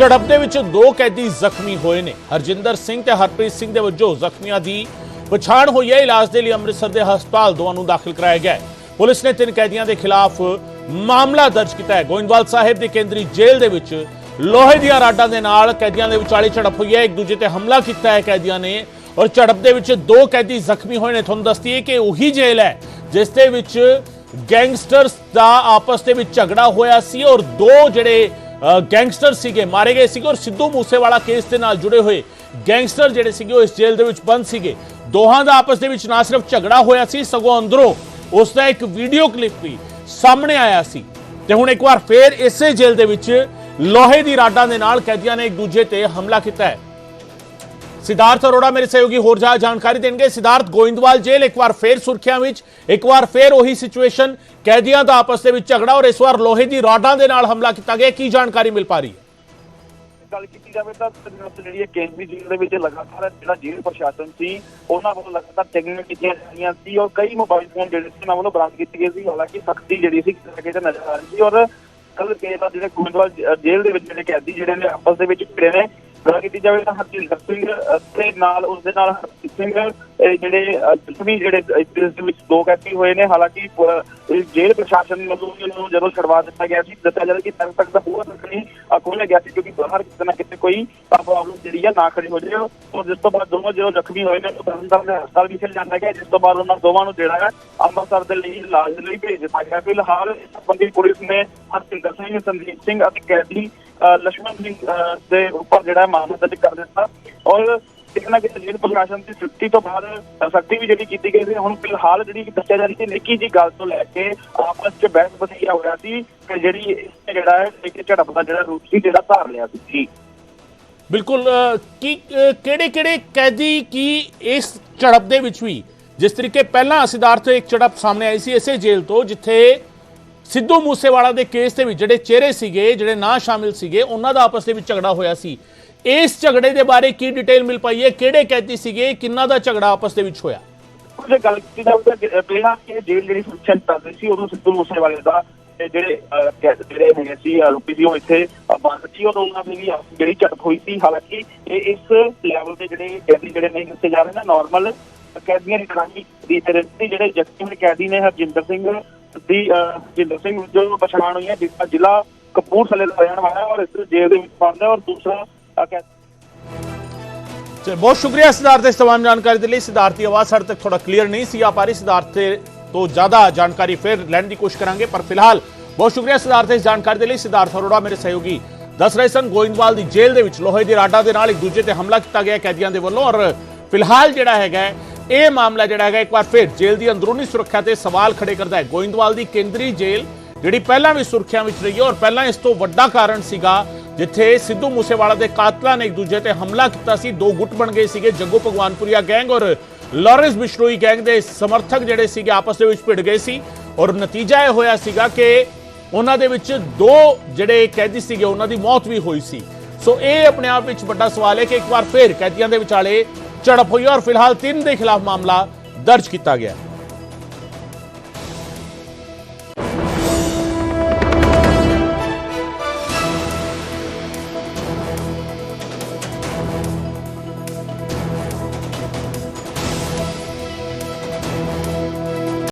ਝੜਪ ਦੇ ਵਿੱਚ ਦੋ ਕੈਦੀ ਜ਼ਖਮੀ ਹੋਏ ਨੇ। ਹਰਜਿੰਦਰ ਸਿੰਘ ਤੇ ਹਰਪ੍ਰੀਤ ਸਿੰਘ ਦੇ ਵਜੋਂ ਜ਼ਖਮੀਆਂ ਦੀ ਪਛਾਣ ਹੋਈ ਹੈ। ਇਲਾਜ ਦੇ ਲਈ ਅੰਮ੍ਰਿਤਸਰ ਦੇ ਹਸਪਤਾਲ ਦੋਵਾਂ ਨੂੰ ਦਾਖਲ ਕਰਾਇਆ ਗਿਆ ਹੈ। ਪੁਲਿਸ ਨੇ ਤਿੰਨ ਕੈਦੀਆਂ ਦੇ ਖਿਲਾਫ ਮਾਮਲਾ ਦਰਜ ਕੀਤਾ ਹੈ। ਗੋਇੰਦਵਾਲ ਸਾਹਿਬ ਦੀ ਕੇਂਦਰੀ ਜੇਲ੍ਹ ਦੇ ਵਿੱਚ ਲੋਹੇ ਦੀਆਂ ਰਾਡਾਂ ਦੇ ਨਾਲ ਕੈਦੀਆਂ ਦੇ ਵਿਚਾਲੇ ਝੜਪ ਹੋਈ ਹੈ। ਇੱਕ ਦੂਜੇ ਤੇ ਹਮਲਾ ਕੀਤਾ ਹੈ ਕੈਦੀਆਂ ਨੇ ਔਰ ਝੜਪ ਦੇ ਵਿੱਚ ਦੋ ਕੈਦੀ ਜ਼ਖਮੀ ਹੋਏ ਨੇ। ਤੁਹਾਨੂੰ ਦੱਸਦੀ ਹੈ ਕਿ ਉਹੀ ਜੇਲ੍ਹ ਹੈ ਜਿਸ ਦੇ ਵਿੱਚ ਗੈਂਗਸਟਰਸ ਦਾ ਆਪਸ ਦੇ ਵਿੱਚ ਝਗੜਾ ਹੋਇਆ ਸੀ ਔਰ ਦੋ ਜਿਹੜੇ ਗੈਂਗਸਟਰ ਸੀਗੇ, ਮਾਰੇ ਗਏ ਸੀਗੇ ਔਰ ਸਿੱਧੂ ਮੂਸੇਵਾਲਾ ਕੇਸ ਦੇ ਨਾਲ ਜੁੜੇ ਹੋਏ ਗੈਂਗਸਟਰ ਜਿਹੜੇ ਸੀਗੇ ਉਹ ਇਸ ਜੇਲ੍ਹ ਦੇ ਵਿੱਚ ਬੰਦ ਸੀਗੇ। ਦੋਹਾਂ ਦਾ ਆਪਸ ਦੇ ਵਿੱਚ ਨਾ ਸਿਰਫ ਝਗੜਾ ਹੋਇਆ ਸੀ, ਸਗੋਂ ਅੰਦਰੋਂ ਉਸ ਦਾ ਇੱਕ ਵੀਡੀਓ ਕਲਿੱਪ ਵੀ ਸਾਹਮਣੇ ਆਇਆ ਸੀ। ਤੇ ਹੁਣ ਇੱਕ ਵਾਰ ਫੇਰ ਇਸੇ ਜੇਲ੍ਹ ਦੇ ਵਿੱਚ ਲੋਹੇ ਦੀ ਰਾਡਾਂ ਦੇ ਨਾਲ ਕੈਦੀਆਂ ਨੇ ਇੱਕ ਦੂਜੇ ਤੇ ਹਮਲਾ ਕੀਤਾ ਹੈ। ਸਿਧਾਰਥ ਅਰੋੜਾ ਮੇਰੇ ਸਹਿਯੋਗੀ ਹੋਰ ਜ਼ਿਆਦਾ ਜਾਣਕਾਰੀ ਦੇਣਗੇ ਸਿਧਾਰਥ ਗੋਇੰਦਵਾਲ ਜੇਲ੍ਹ ਇੱਕ ਵਾਰ ਫੇਰ ਸੁਰਖੀਆਂ ਵਿੱਚ ਇੱਕ ਵਾਰ ਫੇਰ ਉਹੀ ਸਿਚੁਏਸ਼ਨ ਕੈਦੀਆਂ ਦਾ ਆਪਸ ਦੇ ਵਿੱਚ ਝਗੜਾ ਔਰ ਇਸ ਵਾਰ ਲੋਹੇ ਦੀ ਰੋਡਾਂ ਦੇ ਨਾਲ ਹਮਲਾ ਕੀਤਾ ਗਿਆ ਕੀ ਜਾਣਕਾਰੀ ਮਿਲ ਪਾ ਰਹੀ ਹੈ ਗੱਲ ਕੀਤੀ ਜਾਵੇ ਤਾਂ ਜਿਹੜੀ ਕੇਂਦਰੀ ਜੇਲ੍ਹ ਦੇ ਵਿੱਚ ਲਗਾਤਾਰ ਜਿਹੜਾ ਜੇਲ੍ਹ ਪ੍ਰਸ਼ਾਸਨ ਸੀ, ਉਹਨਾਂ ਵੱਲੋਂ ਲਗਾਤਾਰ ਚੈਕਿੰਗਾਂ ਕੀਤੀਆਂ ਜਾ ਰਹੀਆਂ ਸੀ, ਔਰ ਕਈ ਮੋਬਾਈਲ ਫੋਨ ਜਿਹੜੇ ਸੀ, ਉਹਨਾਂ ਵੱਲੋਂ ਬਰਾਮਦ ਕੀਤੇ ਗਏ ਸੀ। ਹਾਲਾਂਕਿ ਸਖਤੀ ਜਿਹੜੀ ਸੀ ਕਿਤੇ ਨਾ ਕਿਤੇ ਨਜ਼ਰ ਆ ਰਹੀ ਸੀ, ਔਰ ਕੱਲ ਕੇ ਦਾ ਜਿਹੜੇ ਗੋਇੰਦਵਾਲ ਜੇਲ੍ਹ ਦੇ ਵਿੱਚ ਜਿਹੜੇ ਕੈਦੀ ਜਿਹੜੇ ਨੇ, ਆਪਸ ਦੇ ਵਿੱਚ ਭਿੜੇ ਨੇ ਗੱਲ ਕੀਤੀ ਜਾਵੇ ਤਾਂ ਹਰਜਿੰਦਰ ਸਿੰਘ ਅ, ਨਾਲ ਉਸ ਦੇ ਨਾਲ ਹਰਪ੍ਰੀਤ ਸਿੰਘ ਜਿਹੜੇ ਜ਼ਖਮੀ ਜਿਹੜੇ ਇਸ ਦੇ ਵਿੱਚ ਦੋ ਕੈਦੀ ਹੋਏ ਨੇ। ਹਾਲਾਂਕਿ ਜੇਲ੍ਹ ਪ੍ਰਸ਼ਾਸਨ ਵੱਲੋਂ ਵੀ ਜਦੋਂ ਛਡਵਾ ਦਿੱਤਾ ਗਿਆ ਸੀ ਦੱਸਿਆ ਜਾ ਰਿਹਾ ਕਿ ਤੱਕ ਤੱਕ ਦਾ ਬਹੁਤ ਤੱਕ ਖੋਲ੍ਹਿਆ ਗਿਆ ਸੀ ਕਿਉਂਕਿ ਬਾਹਰ ਕਿਤੇ ਨਾ ਕਿਤੇ ਕੋਈ ਪ੍ਰੋਬਲਮ ਜਿਹੜੀ ਆ ਨਾ ਖੜੀ ਹੋ ਜਾਵੇ। ਔਰ ਜਿਸ ਤੋਂ ਬਾਅਦ ਦੋਵਾਂ ਜਦੋਂ ਜ਼ਖਮੀ ਹੋਏ ਨੇ ਉਹ ਤਰਨਤਾਰਨ ਦੇ ਹਸਪਤਾਲ ਵੀ ਵਿਖੇ ਜਾਂਦਾ ਗਿਆ ਜਿਸ ਤੋਂ ਬਾਅਦ ਉਹਨਾਂ ਦੋਵਾਂ ਨੂੰ ਜਿਹੜਾ ਹੈ ਅੰਮ੍ਰਿਤਸਰ ਦੇ ਲਈ ਇਲਾਜ ਲਈ ਭੇਜ ਦਿੱਤਾ ਗਿਆ। ਫਿਲਹਾਲ ਇਸ ਸੰਬੰਧੀ ਪੁਲਿਸ ਨੇ ਹਰਜਿੰਦਰ ਸਿੰਘ ਸੰਦੀਪ ਸਿੰਘ ਅਤੇ ਕੈਦੀ ਲక్ష్ਮਣ ਸਿੰਘ ਦੇ ਉੱਪਰ ਜਿਹੜਾ ਮਾਮਲਾ ਦਰਜ ਕਰ ਦਿੱਤਾ। ਔਰ ਕਿਤੇ ਨਾ ਜੇਲ੍ਹ ਪ੍ਰਸ਼ਾਸਨ ਦੀ ਸਖਤੀ ਤੋਂ ਬਾਅਦ ਸਖਤੀ ਵੀ ਜਿਹੜੀ ਕੀਤੀ ਗਈ ਸੀ, ਹੁਣ ਫਿਲਹਾਲ ਜਿਹੜੀ ਦੱਸਿਆ ਜਾ ਰਹੀ ਸੀ, ਨਿੱਕੀ ਜੀ ਗੱਲ ਤੋਂ ਲੈ ਕੇ ਆਪਸ ਵਿੱਚ ਬਹਿਸ ਬਸੀਆ ਹੋਇਆ ਸੀ ਕਿ ਜਿਹੜੀ ਜਿਹੜਾ ਹੈ ਇੱਕ ਝੜਪ ਦਾ ਜਿਹੜਾ ਰੂਪ ਸੀ, ਜਿਹੜਾ ਧਾਰ ਲਿਆ ਸੀ। ਜੀ। ਬਿਲਕੁਲ ਕੀ ਕਿਹੜੇ ਕਿਹੜੇ ਕੈਦੀ ਕੀ ਇਸ ਝੜਪ ਦੇ ਵਿੱਚ ਵੀ, ਜਿਸ ਤਰੀਕੇ ਪਹਿਲਾਂ ਸਿਦਾਰਥ ਇੱਕ ਝੜਪ ਸਾਹਮਣੇ ਆਈ ਸੀ ਇਸੇ ਜੇਲ੍ਹ ਤੋਂ, ਜਿੱਥੇ ਸਿੱਧੂ ਮੂਸੇਵਾਲਾ ਦੇ ਕੇਸ ਦੇ ਵਿੱਚ ਜਿਹੜੇ ਚਿਹਰੇ ਸੀਗੇ, ਜਿਹੜੇ ਨਾ ਸ਼ਾਮਿਲ ਸੀਗੇ, ਉਹਨਾਂ ਦਾ ਆਪਸ ਦੇ ਵਿੱਚ ਝਗੜਾ ਹੋਇਆ ਸੀ। ਇਸ ਝਗੜੇ ਦੇ ਬਾਰੇ ਕੀ ਡਿਟੇਲ ਮਿਲ ਪਾਈ ਹੈ? ਕਿਹੜੇ ਕੈਦੀ ਸੀਗੇ? ਕਿੰਨਾ ਦਾ ਝਗੜਾ ਆਪਸ ਦੇ ਵਿੱਚ ਹੋਇਆ? ਜੇ ਗੱਲ ਕੀਤੀ ਤਾਂ ਪਹਿਲਾਂ ਇਹ ਜੇਲ੍ਹ ਜਿਹੜੀ ਫੰਕਸ਼ਨ ਚੱਲ ਰਹੀ ਸੀ ਉਦੋਂ ਸਿੱਧੂ ਮੂਸੇਵਾਲੇ ਦਾ ਤੇ ਜਿਹੜੇ ਜਿਹੜੇ ਹੈਗੇ ਸੀ ਆਰੋਪੀ ਸੀ ਉਹ ਇੱਥੇ ਬੰਦ ਸੀ। ਔਰ ਉਹਨਾਂ ਦੀ ਵੀ ਜਿਹੜੀ ਝੜਪ ਹੋਈ ਸੀ। ਹਾਲਾਂਕਿ ਇਹ ਇਸ ਲੈਵਲ ਦੇ ਜਿਹੜੇ ਕੈਦੀ ਜਿਹੜੇ ਨਹੀਂ ਦੱਸੇ ਜਾ ਰਹੇ ਨੇ ਨਾਰਮਲ ਕੈਦੀਆਂ ਦੀ ਕਹਾਣੀ ਦੀ ਤੇ ਜਿਹੜੇ ਜ਼ਖਮੀ ਕੈਦੀ ਨੇ ਹਰਜਿੰਦਰ ਸਿੰਘ ਦੀ ਹਰਜਿੰਦਰ ਸਿੰਘ ਜੋ ਪਛਾਣ ਹੋਈ ਹੈ ਜਿਸਦਾ ਜ਼ਿਲ੍ਹਾ ਕਪੂਰਥਲੇ ਦਾ ਰਹਿਣ ਵਾਲਾ ਹੈ ਔਰ ਇਸ ਜੇਲ੍ਹ ਦੇ ਵਿੱਚ ਬੰਦ ਹੈ ਔਰ ਦੂਸਰਾ ਅਹ, ਕੈਦ ਚਲੋ ਬਹੁਤ ਸ਼ੁਕਰੀਆ ਸਿਧਾਰਥ ਇਸ ਤਮਾਮ ਜਾਣਕਾਰੀ ਦੇ ਲਈ। ਸਿਧਾਰਥ ਦੀ ਆਵਾਜ਼ ਸਾਡੇ ਤੱਕ ਥੋੜਾ ਕਲੀਅਰ ਨਹੀਂ ਸੀ ਆ ਪਾ ਰਹੀ। ਸਿਧਾਰਥ ਤੇ ਤੋਂ ਜ਼ਿਆਦਾ ਜਾਣਕਾਰੀ ਫਿਰ ਲੈਣ ਦੀ ਕੋਸ਼ਿਸ਼ ਕਰਾਂਗੇ ਪਰ ਫਿਲਹਾਲ ਬਹੁਤ ਸ਼ੁਕਰੀਆ ਸਿਧਾਰਥ ਇਸ ਜਾਣਕਾਰੀ ਦੇ ਲਈ। ਸਿਧਾਰਥ ਅਰੋੜਾ ਮੇਰੇ ਸਹਿਯੋਗੀ ਦੱਸ ਰਹੇ ਸਨ ਗੋਇੰਦਵਾਲ ਦੀ ਜੇਲ੍ਹ ਦੇ ਵਿੱਚ ਲੋਹੇ ਦੀ ਰਾਡਾਂ ਦੇ ਨਾਲ ਇੱਕ ਦੂਜੇ ਤੇ ਹਮਲਾ ਕੀਤਾ ਗਿਆ ਕੈਦੀਆਂ ਦੇ ਵੱਲੋਂ ਔਰ ਇਹ ਮਾਮਲਾ ਜਿਹੜਾ ਹੈਗਾ, ਇੱਕ ਵਾਰ ਫਿਰ ਜੇਲ੍ਹ ਦੀ ਅੰਦਰੂਨੀ ਸੁਰੱਖਿਆ ਤੇ ਸਵਾਲ ਖੜੇ ਕਰਦਾ ਹੈ। ਗੋਇੰਦਵਾਲ ਦੀ ਕੇਂਦਰੀ ਜੇਲ੍ਹ, ਜਿਹੜੀ ਪਹਿਲਾਂ ਵੀ ਸੁਰੱਖਿਆ ਵਿੱਚ ਰਹੀ ਹੈ ਔਰ ਪਹਿਲਾਂ ਇਸ ਤੋਂ ਵੱਡਾ ਕਾਰਨ ਸੀਗਾ, ਜਿੱਥੇ ਸਿੱਧੂ ਮੂਸੇਵਾਲਾ ਦੇ ਕਾਤਲਾਂ ਨੇ ਇੱਕ ਦੂਜੇ ਤੇ ਹਮਲਾ ਕੀਤਾ ਸੀ। ਦੋ ਗੁੱਟ ਬਣ ਗਏ ਸੀਗੇ, ਜੱਗੂ ਭਗਵਾਨਪੁਰੀਆ ਗੈਂਗ ਔਰ ਲਾਰੈਂਸ ਬਿਸ਼ਨੋਈ ਗੈਂਗ ਦੇ ਸਮਰਥਕ ਜਿਹੜੇ ਸੀਗੇ, ਆਪਸ ਦੇ ਵਿੱਚ ਭਿੜ ਗਏ ਸੀ। ਔਰ ਨਤੀਜਾ ਇਹ ਹੋਇਆ ਸੀਗਾ ਕਿ ਉਹਨਾਂ ਦੇ ਵਿੱਚ ਦੋ ਜਿਹੜੇ ਕੈਦੀ ਸੀਗੇ, ਉਹਨਾਂ ਦੀ ਮੌਤ ਵੀ ਹੋਈ ਸੀ। ਸੋ ਇਹ ਆਪਣੇ ਆਪ ਵਿੱਚ ਵੱਡਾ ਸਵਾਲ ਹੈ ਕਿ ਇੱਕ ਵਾਰ ਫਿਰ ਕੈਦੀਆਂ ਦੇ ਵਿਚਾਲੇ ਝੜਪ ਹੋਈ ਔਰ ਫਿਲਹਾਲ ਤਿੰਨ ਦੇ ਖਿਲਾਫ ਮਾਮਲਾ ਦਰਜ ਕੀਤਾ ਗਿਆ ਹੈ।